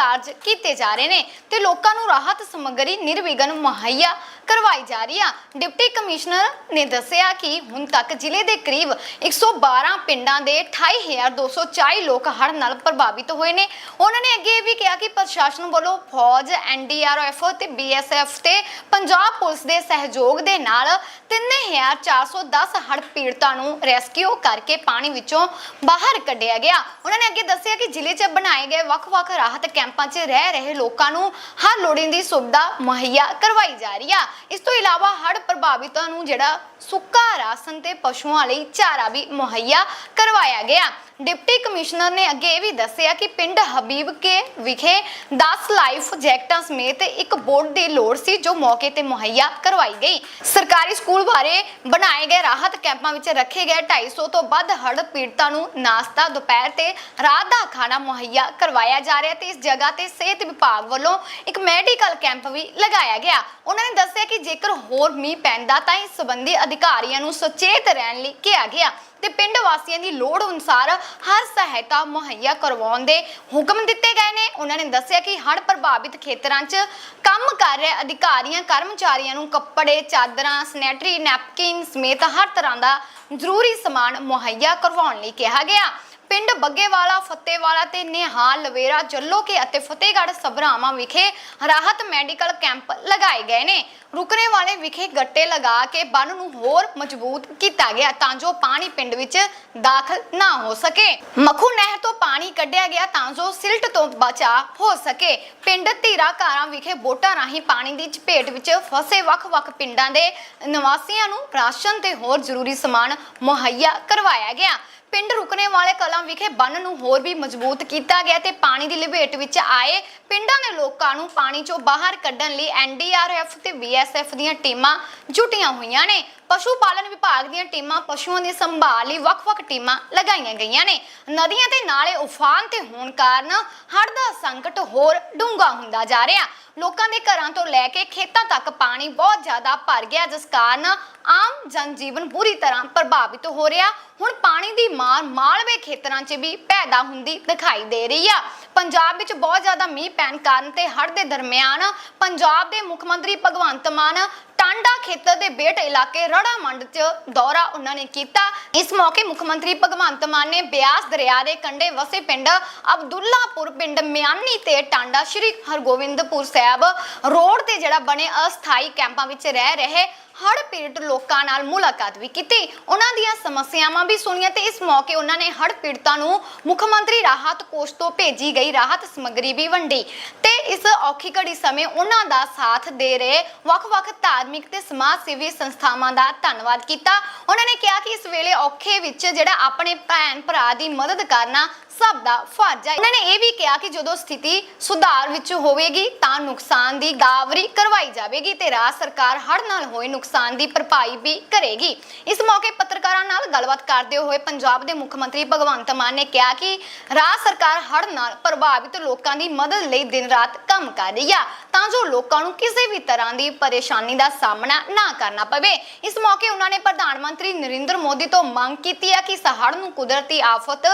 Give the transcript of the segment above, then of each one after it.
ਕਾਰਜ ਕੀਤੇ ਜਾ ਰਹੇ ਨੇ ਤੇ ਲੋਕਾਂ ਨੂੰ ਰਾਹਤ ਸਮੱਗਰੀ ਨਿਰਵਿਘਨ ਮੁਹੱਈਆ ਕਰਵਾਈ ਜਾ ਰਹੀ ਆ। ਡਿਪਟੀ ਕਮਿਸ਼ਨਰ ਨੇ ਦੱਸਿਆ ਕਿ ਹੁਣ ਤੱਕ ਜ਼ਿਲ੍ਹੇ ਦੇ ਕਰੀਬ 112 ਪਿੰਡਾਂ ਦੇ 28240 ਲੋਕ ਹੜ੍ਹ ਨਾਲ ਪ੍ਰਭਾਵਿਤ ਹੋਏ ਨੇ। ਉਹਨਾਂ ਨੇ ਅੱਗੇ ਇਹ ਵੀ ਕਿਹਾ ਕਿ ਪ੍ਰਸ਼ਾਸਨ ਵੱਲੋਂ ਫੌਜ ਐਨਡੀਆਰਐਫ ਤੇ ਬੀਐਸਐਫ ਤੇ ਪੰਜਾਬ ਪੁਲਿਸ ਦੇ ਸਹਿਯੋਗ ਦੇ ਨਾਲ 3410 ਹੜ੍ਹ ਪੀੜਤਾਂ ਨੂੰ ਰੈਸਕਿਊ ਕਰਕੇ ਪਾਣੀ ਵਿੱਚੋਂ ਬਾਹਰ ਕੱਢਿਆ ਗਿਆ। ਉਹਨਾਂ ਨੇ ਅੱਗੇ ਦੱਸਿਆ ਕਿ ਜ਼ਿਲ੍ਹੇ 'ਚ ਬਣਾਏ ਗਏ ਵੱਖ-ਵੱਖ ਰਾਹਤ ਕੈਂਪ 'ਚ ਰਹਿ ਰਹੇ ਲੋਕਾਂ ਨੂੰ ਹਰ ਲੋੜੀਂਦੀ ਸੁਵਿਧਾ ਮੁਹੱਈਆ ਕਰਵਾਈ ਜਾ ਰਹੀ ਆ। ਇਸ ਤੋਂ ਇਲਾਵਾ ਹੜ੍ਹ ਪ੍ਰਭਾਵਿਤਾਂ ਨੂੰ ਜਿਹੜਾ ਸੁੱਕਾ ਰਾਸ਼ਨ ਤੇ ਪਸ਼ੂਆਂ ਲਈ ਚਾਰਾ ਵੀ ਮੁਹੱਈਆ ਕਰਵਾਇਆ ਗਿਆ। ਡਿਪਟੀ ਕਮਿਸ਼ਨਰ ਨੇ ਅੱਗੇ ਇਹ ਵੀ ਦੱਸਿਆ ਕਿ ਪਿੰਡ ਹਬੀਬ ਕੇ ਵਿਖੇ 10 ਲਾਈਫ ਜੈਕਟਾਂ ਸਮੇਤ ਇੱਕ ਬੋਰਡ ਦੀ ਲੋੜ ਸੀ ਜੋ ਮੌਕੇ ਤੇ ਮੁਹੱਈਆ ਕਰਵਾਈ ਗਈ। ਸਰਕਾਰੀ ਸਕੂਲ ਬਾਰੇ ਬਣਾਏ ਗਏ ਰਾਹਤ ਕੈਂਪਾਂ ਵਿੱਚ ਰੱਖੇ ਗਏ 250 ਤੋਂ ਵੱਧ ਹੜ੍ਹ ਪੀੜਤਾਂ ਨੂੰ ਨਾਸ਼ਤਾ ਦੁਪਹਿਰ ਤੇ ਰਾਤ ਦਾ ਖਾਣਾ ਮੁਹੱਈਆ ਕਰਵਾਇਆ ਜਾ ਰਿਹਾ ਤੇ ਇਸ ਜਗ੍ਹਾ ਤੇ ਸਿਹਤ ਵਿਭਾਗ ਵੱਲੋਂ ਇੱਕ ਮੈਡੀਕਲ ਕੈਂਪ ਵੀ ਲਗਾਇਆ ਗਿਆ। ਉਹਨਾਂ ਨੇ ਦੱਸਿਆ ਕਿ ਜੇਕਰ ਹੋਰ ਮੀਂਹ ਪੈਂਦਾ ਤਾਂ ਇਸ ਸੰਬੰਧੀ ਅਧਿਕਾਰੀਆਂ ਨੂੰ ਸੁਚੇਤ ਰਹਿਣ ਲਈ ਕਿਹਾ ਗਿਆ। ਤੇ ਪਿੰਡ ਵਾਸੀਆਂ ਦੀ ਲੋੜ ਅਨੁਸਾਰ ਹਰ ਸਹਾਇਤਾ ਮੁਹੱਈਆ ਕਰਵਾਉਣ ਦੇ ਹੁਕਮ ਦਿੱਤੇ ਗਏ ਨੇ। ਉਹਨਾਂ ਨੇ ਦੱਸਿਆ ਕਿ ਹੜ੍ਹ ਪ੍ਰਭਾਵਿਤ ਖੇਤਰਾਂ 'ਚ ਕੰਮ ਕਰ ਰਹੇ ਅਧਿਕਾਰੀਆਂ, ਕਰਮਚਾਰੀਆਂ ਨੂੰ ਕੱਪੜੇ, ਚਾਦਰਾਂ, ਸਨੈਟਰੀ, ਨੈਪਕਿਨ ਸਮੇਤ ਹਰ ਤਰ੍ਹਾਂ ਦਾ ਜ਼ਰੂਰੀ ਸਮਾਨ ਮੁਹੱਈਆ ਕਰਵਾਉਣ ਲਈ ਕਿਹਾ ਗਿਆ। ਪਿੰਡ ਬੱਗੇਵਾਲਾ, ਫਤੇਵਾਲਾ ਤੇ ਨਿਹਾਲ ਲਵੇਰਾ ਜੱਲੋਕੇ ਅਤੇ ਫਤਿਹਗੜ੍ਹ ਸਭਰਾਵਾਂ ਵਿਖੇ ਰਾਹਤ ਮੈਡੀਕਲ ਕੈਂਪ ਲਗਾਏ ਗਏ ਨੇ। ਰੁਕਣੇ ਵਾਲੇ ਵਿਖੇ ਗੱਟੇ ਲਗਾ ਕੇ ਬੰਨ ਨੂੰ ਹੋਰ ਮਜ਼ਬੂਤ ਕੀਤਾ ਗਿਆ ਤਾਂ ਜੋ ਪਾਣੀ ਪਿੰਡ ਵਿੱਚ ਦਾਖਲ ਨਾ ਹੋ ਸਕੇ। ਮਖੂ ਨਹਿਰ ਤੋਂ ਪਾਣੀ ਕੱਢਿਆ ਗਿਆ ਤਾਂ ਜੋ ਸਿਲਟ ਤੋਂ ਬਚਾ ਹੋ ਸਕੇ। ਪਿੰਡ ਧੀਰਾ ਘਾਰਾਂ ਵਿਖੇ ਬੋਟਾਂ ਰਾਹੀਂ ਪਾਣੀ ਦੀ ਚਪੇਟ ਵਿੱਚ ਫਸੇ ਵੱਖ-ਵੱਖ ਪਿੰਡਾਂ ਦੇ ਨਿਵਾਸੀਆਂ ਨੂੰ ਰਾਸ਼ਨ ਤੇ ਹੋਰ ਜ਼ਰੂਰੀ ਸਮਾਨ ਮੁਹੱਈਆ ਕਰਵਾਇਆ ਗਿਆ। ਪਿੰਡ ਰੁਕਣੇ ਵਾਲੇ ਕਲਾਂ ਵਿਖੇ ਬੰਨ ਨੂੰ ਹੋਰ ਵੀ ਮਜ਼ਬੂਤ ਕੀਤਾ ਗਿਆ ਤੇ ਪਾਣੀ ਦੀ ਲਪੇਟ ਵਿੱਚ ਆਏ ਪਿੰਡਾਂ ਦੇ ਲੋਕਾਂ ਨੂੰ ਪਾਣੀ ਚੋਂ ਬਾਹਰ ਕੱਢਣ ਲਈ ਐਨਡੀਆਰਐਫ ਤੇ ਬੀਐਸਐਫ ਦੀਆਂ ਟੀਮਾਂ ਜੁਟੀਆਂ ਹੋਈਆਂ ਨੇ। ਪਸ਼ੂ ਪਾਲਣ ਵਿਭਾਗ ਦੀਆਂ ਟੀਮਾਂ ਪਸ਼ੂਆਂ ਦੀ ਸੰਭਾਲ ਲਈ ਵੱਖ-ਵੱਖ ਟੀਮਾਂ ਲਗਾਈਆਂ ਗਈਆਂ ਨੇ। ਨਦੀਆਂ ਤੇ ਨਾਲੇ ਉਫਾਨ ਤੇ ਹੋਣ ਕਾਰਨ ਹੜ੍ਹ ਦਾ ਸੰਕਟ ਹੋਰ ਡੂੰਘਾ ਹੁੰਦਾ ਜਾ ਰਿਹਾ। ਲੋਕਾਂ ਦੇ ਘਰਾਂ ਤੋਂ ਲੈ ਕੇ ਖੇਤਾਂ ਤੱਕ ਪਾਣੀ ਬਹੁਤ ਜ਼ਿਆਦਾ ਭਰ ਗਿਆ, ਜਿਸ ਕਾਰਨ ਆਮ ਜਨਜੀਵਨ ਬੁਰੀ ਤਰ੍ਹਾਂ ਪ੍ਰਭਾਵਿਤ ਹੋ ਰਿਹਾ। ਹੁਣ ਪਾਣੀ ਦੀ ਮਾਰ ਮਾਲਵੇ ਖੇਤਰਾਂ 'ਚ ਵੀ ਪੈਦਾ ਹੁੰਦੀ ਦਿਖਾਈ ਦੇ ਰਹੀ ਆ। ਪੰਜਾਬ ਵਿੱਚ ਬਹੁਤ ਜ਼ਿਆਦਾ ਮੀਂਹ ਪੈਣ ਕਾਰਨ ਤੇ ਹੜ੍ਹ ਦੇ ਦਰਮਿਆਨ ਪੰਜਾਬ ਦੇ ਮੁੱਖ ਮੰਤਰੀ ਭਗਵੰਤ ਮਾਨ ਟਾਂਡਾ ਖੇਤਰ ਦੇ ਬੇਟ ਇਲਾਕੇ ਰੜਾ ਮੰਡ 'ਚ ਦੌਰਾ ਉਹਨਾਂ ਨੇ ਕੀਤਾ। ਇਸ ਮੌਕੇ ਮੁੱਖ ਮੰਤਰੀ ਭਗਵੰਤ ਮਾਨ ਨੇ ਬਿਆਸ ਦਰਿਆ ਦੇ ਕੰਢੇ ਵਸੇ ਪਿੰਡ ਅਬਦੁੱਲਾਪੁਰ ਪਿੰਡ ਮਿਆਨੀ ਤੇ ਟਾਂਡਾ ਸ਼੍ਰੀ ਹਰਗੋਬਿੰਦਪੁਰ ਸਾਹਿਬ ਰੋਡ ਤੇ ਜਿਹੜਾ ਬਣੇ ਅਸਥਾਈ ਕੈਂਪਾਂ ਵਿੱਚ ਰਹਿ ਰਹੇ ਹੜ੍ਹ ਪੀੜਤ ਲੋਕਾਂ ਨਾਲ ਮੁਲਾਕਾਤ ਵੀ ਕੀਤੀ। ਉਹਨਾਂ ਦੀਆਂ ਸਮੱਸਿਆਵਾਂ ਵੀ ਸੁਣੀਆਂ ਤੇ ਇਸ ਮੌਕੇ ਉਹਨਾਂ ਨੇ ਹੜ੍ਹ ਪੀੜਤਾਂ ਨੂੰ ਮੁੱਖ ਮੰਤਰੀ ਰਾਹਤ ਕੋਸ਼ ਤੋਂ ਭੇਜੀ ਗਈ ਰਾਹਤ ਸਮੱਗਰੀ ਵੀ ਵੰਡੀ। ਤੇ ਇਸ ਔਖੀ ਘੜੀ ਸਮੇਂ ਉਹਨਾਂ ਦਾ ਸਾਥ ਦੇ ਰਹੇ ਵੱਖ-ਵੱਖ ਧਾਰਮਿਕ ਤੇ ਸਮਾਜ ਸੇਵੀ ਸੰਸਥਾਵਾਂ ਦਾ ਧੰਨਵਾਦ ਕੀਤਾ। ਉਹਨਾਂ ਨੇ ਕਿਹਾ ਕਿ ਇਸ ਵੇਲੇ ਔਖੇ ਵਿੱਚ ਜਿਹੜਾ ਆਪਣੇ ਭੈਣ ਭਰਾ ਦੀ ਮਦਦ ਕਰਨਾ ਸਭ ਦਾ ਫਰਜ਼ ਹੈ। ਉਹਨਾਂ ਨੇ ਇਹ ਵੀ ਕਿਹਾ ਕਿ ਜਦੋਂ ਸਥਿਤੀ ਸੁਧਾਰ ਵਿੱਚ ਹੋਵੇਗੀ ਤਾਂ ਨੁਕਸਾਨ ਦੀ ਗਾਵਰੀ ਕਰਵਾਈ ਜਾਵੇਗੀ ਤੇ ਰਾਜ ਸਰਕਾਰ ਹੜ੍ਹ ਨਾਲ ਹੋਏ ਨੁਕਸਾਨ ਦੀ ਭਰਪਾਈ ਵੀ ਕਰੇਗੀ। ਇਸ ਮੌਕੇ ਪੱਤਰਕਾਰਾਂ ਨਾਲ ਗੱਲਬਾਤ ਕਰਦੇ ਹੋਏ ਪੰਜਾਬ ਦੇ ਮੁੱਖ ਮੰਤਰੀ ਭਗਵੰਤ ਮਾਨ ਨੇ ਕਿਹਾ ਕਿ ਰਾਜ ਸਰਕਾਰ ਹੜ ਨਾਲ ਪ੍ਰਭਾਵਿਤ ਲੋਕਾਂ ਦੀ ਮਦਦ ਲਈ ਦਿਨ ਰਾਤ ਕੰਮ ਕਰ ਰਹੀ ਆ, ਤਾਂ ਜੋ ਲੋਕਾਂ ਨੂੰ ਕਿਸੇ ਵੀ ਤਰ੍ਹਾਂ ਦੀ ਪਰੇਸ਼ਾਨੀ ਦਾ ਸਾਹਮਣਾ ਨਾ ਕਰਨਾ ਪਵੇ। ਇਸ ਮੌਕੇ ਉਹਨਾਂ ਨੇ ਪ੍ਰਧਾਨ ਮੰਤਰੀ ਨਰਿੰਦਰ ਮੋਦੀ ਤੋਂ ਮੰਗ ਕੀਤੀ ਹੈ ਕਿ ਸਹਾੜ ਨੂੰ ਕੁਦਰਤੀ ਆਫਤ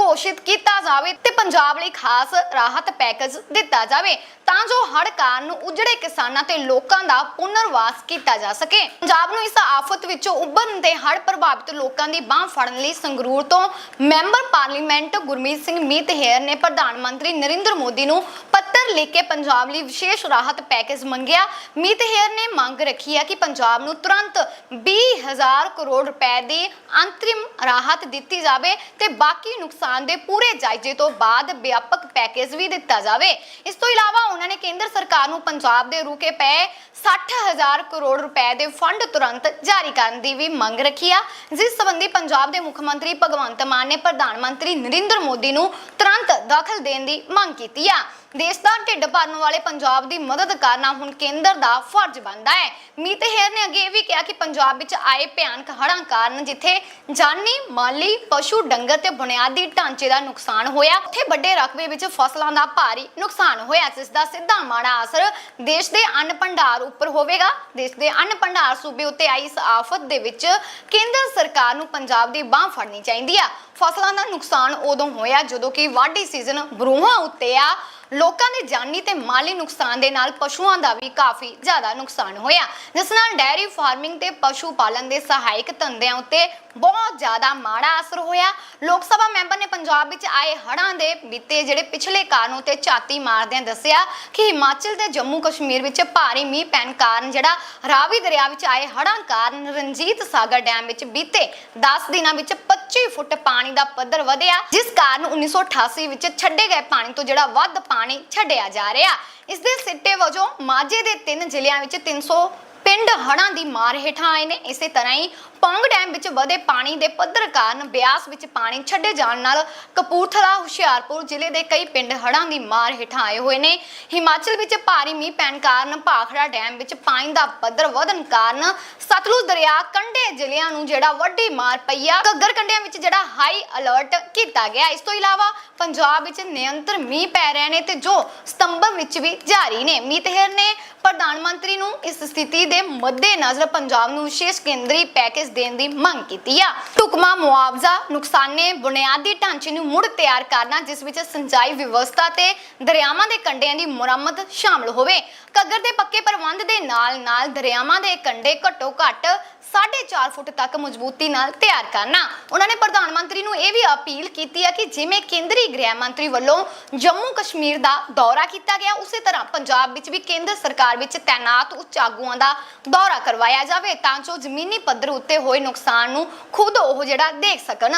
ਘੋਸ਼ਿਤ ਕੀਤਾ ਜਾਵੇ ਤੇ ਪੰਜਾਬ ਲਈ ਖਾਸ ਰਾਹਤ ਪੈਕੇਜ ਦਿੱਤਾ ਜਾਵੇ, ਤਾਂ ਜੋ ਹੜ੍ਹ ਕਾਰਨ ਉਜੜੇ ਕਿਸਾਨਾਂ ਤੇ ਲੋਕਾਂ ਦਾ ਪੁਨਰਵਾਸ ਕੀਤਾ ਜਾ ਸਕੇ। ਪੰਜਾਬ ਨੂੰ ਇਸ ਆਫਤ ਵਿੱਚੋਂ ਉੱਭਰਨ ਤੇ ਹੜ੍ਹ ਪ੍ਰਭਾਵਿਤ ਲੋਕਾਂ ਦੀ ਬਾਹ ਫੜਨ ਲਈ ਸੰਗਰੂਰ ਤੋਂ ਮੈਂਬਰ ਪਾਰਲੀਮੈਂਟ ਗੁਰਮੀਤ ਸਿੰਘ ਮੀਤ ਹੇਅਰ ਨੇ ਪ੍ਰਧਾਨ ਮੰਤਰੀ ਨਰਿੰਦਰ ਮੋਦੀ ਨੂੰ ਪੱਤਰ ਲਿਖ ਕੇ ਪੰਜਾਬ ਲਈ ਵਿਸ਼ੇਸ਼ ਰਾਹਤ ਪੈਕੇਜ ਮੰਗਿਆ। ਮੀਤ ਹੇਰ ਨੇ ਮੰਗ ਰੱਖੀ ਹੈ ਕਿ ਪੰਜਾਬ ਨੂੰ ਤੁਰੰਤ 20000 ਕਰੋੜ ਰੁਪਏ ਦੀ ਅੰਤਰਿਮ ਰਾਹਤ ਦਿੱਤੀ ਜਾਵੇ ਤੇ ਬਾਕੀ ਨੁਕਸਾਨ ਦੇ ਪੂਰੇ ਜਾਇਜ਼ੇ ਤੋਂ ਬਾਅਦ ਵਿਆਪਕ ਪੈਕੇਜ ਵੀ ਦਿੱਤਾ ਜਾਵੇ। ਇਸ ਤੋਂ ਇਲਾਵਾ ਉਹਨਾਂ ਨੇ ਕੇਂਦਰ ਸਰਕਾਰ ਨੂੰ ਪੰਜਾਬ ਦੇ ਰੁਕੇ ਪਏ 60000 ਕਰੋੜ ਰੁਪਏ ਦੇ ਫੰਡ ਤੁਰੰਤ ਜਾਰੀ ਕਰਨ ਦੀ ਵੀ ਮੰਗ ਰੱਖੀ ਆ। ਜਿਸ ਸੰਬੰਧੀ ਪੰਜਾਬ ਦੇ ਮੁੱਖ ਮੰਤਰੀ ਭਗਵੰਤ ਮਾਨ ਨੇ ਪ੍ਰਧਾਨ ਮੰਤਰੀ ਨਰਿੰਦਰ ਮੋਦੀ ਨੂੰ ਤੁਰੰਤ ਦਖਲ ਦੇਣ ਦੀ ਮੰਗ ਕੀਤੀ ਆ। ਦੇਸ਼ ਦਾ ਢਿੱਡ ਭਰਨ ਵਾਲੇ ਪੰਜਾਬ ਦੀ ਮਦਦ ਕਰਨਾ ਹੁਣ ਕੇਂਦਰ ਦਾ ਫਰਜ਼ ਬਣਦਾ ਹੈ। ਮੀਤ ਹੇਰ ਨੇ ਅੱਗੇ ਇਹ ਵੀ ਕਿਹਾ ਕਿ ਪੰਜਾਬ ਵਿੱਚ ਆਏ ਭਿਆਨਕ ਹੜ੍ਹਾਂ ਕਾਰਨ ਜਿੱਥੇ ਜਾਨੀ, ਮਾਲੀ, ਪਸ਼ੂ ਡੰਗਰ ਤੇ ਬੁਨਿਆਦੀ ਢਾਂਚੇ ਦਾ ਨੁਕਸਾਨ ਹੋਇਆ। ਉੱਥੇ ਵੱਡੇ ਰਕਬੇ ਵਿੱਚ ਫਸਲਾਂ ਦਾ ਭਾਰੀ ਨੁਕਸਾਨ ਹੋਇਆ, ਜਿਸ ਦਾ ਸਿੱਧਾ ਮਾੜਾ ਅਸਰ ਦੇਸ਼ ਦੇ ਅੰਨ ਭੰਡਾਰ ਉੱਪਰ ਹੋਵੇਗਾ। ਦੇਸ਼ ਦੇ ਅੰਨ ਭੰਡਾਰ ਸੂਬੇ ਉੱਤੇ ਆਈ ਇਸ ਆਫਤ ਦੇ ਵਿੱਚ ਕੇਂਦਰ ਸਰਕਾਰ ਨੂੰ ਪੰਜਾਬ ਦੀ ਬਾਹ ਫੜਨੀ ਚਾਹੀਦੀ ਆ। ਫਸਲਾਂ ਦਾ ਨੁਕਸਾਨ ਉਦੋਂ ਹੋਇਆ ਜਦੋਂ ਕਿ ਵਾਢੀ ਸੀਜ਼ਨ ਬਰੂਹਾਂ ਉੱਤੇ ਆ। ਲੋਕਾਂ ਦੇ ਜਾਨੀ ਤੇ ਮਾਲੀ ਨੁਕਸਾਨ ਦੇ ਨਾਲ ਪਸ਼ੂਆਂ ਦਾ ਵੀ ਕਾਫੀ ਜ਼ਿਆਦਾ ਨੁਕਸਾਨ ਹੋਇਆ। ਜਿਸ ਨਾਲ ਡੈਰੀ ਫਾਰਮਿੰਗ ਤੇ ਪਸ਼ੂ ਪਾਲਣ ਦੇ ਸਹਾਇਕ ਧੰਦਿਆਂ ਉੱਤੇ ਬਹੁਤ ਜ਼ਿਆਦਾ ਮਾੜਾ ਅਸਰ ਹੋਇਆ। ਲੋਕ ਸਭਾ ਮੈਂਬਰ ਨੇ ਪੰਜਾਬ ਵਿੱਚ ਆਏ ਹੜ੍ਹਾਂ ਦੇ ਬੀਤੇ ਜਿਹੜੇ ਪਿਛਲੇ ਕਾਰਨ ਉਤੇ ਝਾਤੀ ਮਾਰਦਿਆਂ ਦੱਸਿਆ ਕਿ ਹਿਮਾਚਲ ਤੇ ਜੰਮੂ ਕਸ਼ਮੀਰ ਵਿੱਚ ਭਾਰੀ ਮੀਂਹ ਪੈਣ ਕਾਰਨ ਜਿਹੜਾ ਰਾਵੀ ਦਰਿਆ ਵਿੱਚ ਆਏ ਹੜ੍ਹਾਂ ਕਾਰਨ ਰਣਜੀਤ ਸਾਗਰ ਡੈਮ ਵਿੱਚ ਬੀਤੇ 10 ਦਿਨਾਂ ਵਿੱਚ 25 ਫੁੱਟ ਪਾਣੀ ਦਾ ਪੱਧਰ ਵਧਿਆ, ਜਿਸ ਕਾਰਨ 1988 ਵਿੱਚ ਛੱਡੇ ਗਏ ਪਾਣੀ ਤੋਂ ਜਿਹੜਾ ਵੱਧ ਪਾਣੀ ਛੱਡਿਆ ਜਾ ਰਿਹਾ। ਇਸ ਦੇ ਸਿੱਟੇ ਵਜੋਂ ਮਾਝੇ ਦੇ ਤਿੰਨ ਜ਼ਿਲ੍ਹਿਆਂ ਵਿੱਚ 300 ਪਿੰਡ ਹੜਾਂ ਦੀ ਮਾਰ ਹੇਠਾਂ ਆਏ ਨੇ। ਇਸੇ ਤਰ੍ਹਾਂ ਹੀ ਪੌਂਗ ਡੈਮ ਵਿੱਚ ਵਧੇ ਪਾਣੀ ਦੇ ਪੱਧਰ ਕਾਰਨ ਬਿਆਸ ਵਿੱਚ ਪਾਣੀ ਛੱਡੇ ਜਾਣ ਨਾਲ ਕਪੂਰਥਲਾ, ਹੁਸ਼ਿਆਰਪੁਰ ਜ਼ਿਲ੍ਹੇ ਦੇ ਕਈ ਪਿੰਡ ਹੜ੍ਹਾਂ ਦੀ ਮਾਰ ਹੇਠਾਂ ਆਏ ਹੋਏ ਨੇ। ਹਿਮਾਚਲ ਵਿੱਚ ਭਾਰੀ ਮੀਂਹ ਪੈਣ ਕਾਰਨ ਭਾਖੜਾ ਡੈਮ ਵਿੱਚ ਪਾਣੀ ਦਾ ਪੱਧਰ ਵਧਣ ਕਾਰਨ ਸਤਲੁਜ ਦਰਿਆ ਕੰਢੇ ਜ਼ਿਲ੍ਹਿਆਂ ਨੂੰ ਜਿਹੜਾ ਵੱਡੀ ਮਾਰ ਪਈ ਆ। ਘੱਗਰ ਕੰਢਿਆਂ ਵਿੱਚ ਜਿਹੜਾ ਹਾਈ ਅਲਰਟ ਕੀਤਾ ਗਿਆ। ਇਸ ਤੋਂ ਇਲਾਵਾ ਪੰਜਾਬ ਵਿੱਚ ਨਿਯੰਤਰ ਮੀਂਹ ਪੈ ਰਹੇ ਨੇ ਤੇ ਜੋ ਸਤੰਬਰ ਵਿੱਚ ਵੀ ਜਾਰੀ ਨੇ। ਮੀਤਹਿਰ ਨੇ। ਪ੍ਰਧਾਨ ਮੰਤਰੀ ਨੂੰ ਇਸ ਸਥਿਤੀ ਦੇ ਮੱਦੇਨਜ਼ਰ ਪੰਜਾਬ ਨੂੰ ਵਿਸ਼ੇਸ਼ ਕੇਂਦਰੀ ਪੈਕੇਜ ਦੇਣ ਦੀ ਮੰਗ ਕੀਤੀ ਆ। ਟੁਕਮਾ ਮੁਆਵਜ਼ਾ, ਨੁਕਸਾਨੇ, ਬੁਨਿਆਦੀ ਢਾਂਚੇ ਨੂੰ ਮੁੜ ਤਿਆਰ ਕਰਨਾ, ਜਿਸ ਵਿੱਚ ਸਿੰਜਾਈ ਵਿਵਸਥਾ ਤੇ ਦਰਿਆਵਾਂ ਦੇ ਕੰਢਿਆਂ ਦੀ ਮੁਰੰਮਤ ਸ਼ਾਮਲ ਹੋਵੇ। ਘੱਗਰ ਦੇ ਪੱਕੇ ਪ੍ਰਬੰਧ ਦੇ ਨਾਲ ਨਾਲ ਦਰਿਆਵਾਂ ਦੇ ਕੰਢੇ ਘੱਟੋ ਘੱਟ 4.5 ਫੁੱਟ ਤੱਕ ਮਜ਼ਬੂਤੀ ਨਾਲ ਤਿਆਰ ਕਰਨਾ। ਉਹਨਾਂ ਨੇ ਪ੍ਰਧਾਨ ਮੰਤਰੀ ਨੂੰ ਇਹ ਵੀ ਅਪੀਲ ਕੀਤੀ ਹੈ ਕਿ ਜਿਵੇਂ ਕੇਂਦਰੀ ਗ੍ਰਹਿ ਮੰਤਰੀ ਵੱਲੋਂ ਜੰਮੂ ਕਸ਼ਮੀਰ ਦਾ ਦੌਰਾ ਕੀਤਾ ਗਿਆ, ਉਸੇ ਤਰ੍ਹਾਂ ਪੰਜਾਬ ਵਿੱਚ ਵੀ ਕੇਂਦਰ ਸਰਕਾਰ ਵਿੱਚ ਤਾਇਨਾਤ ਉੱਚ ਆਗੂਆਂ ਦਾ ਦੌਰਾ ਕਰਵਾਇਆ ਜਾਵੇ ਤਾਂ ਜੋ ਜ਼ਮੀਨੀ ਪੱਧਰ ਉੱਤੇ ਹੋਏ ਨੁਕਸਾਨ ਨੂੰ ਖੁਦ ਉਹ ਜਿਹੜਾ ਦੇਖ ਸਕਣ।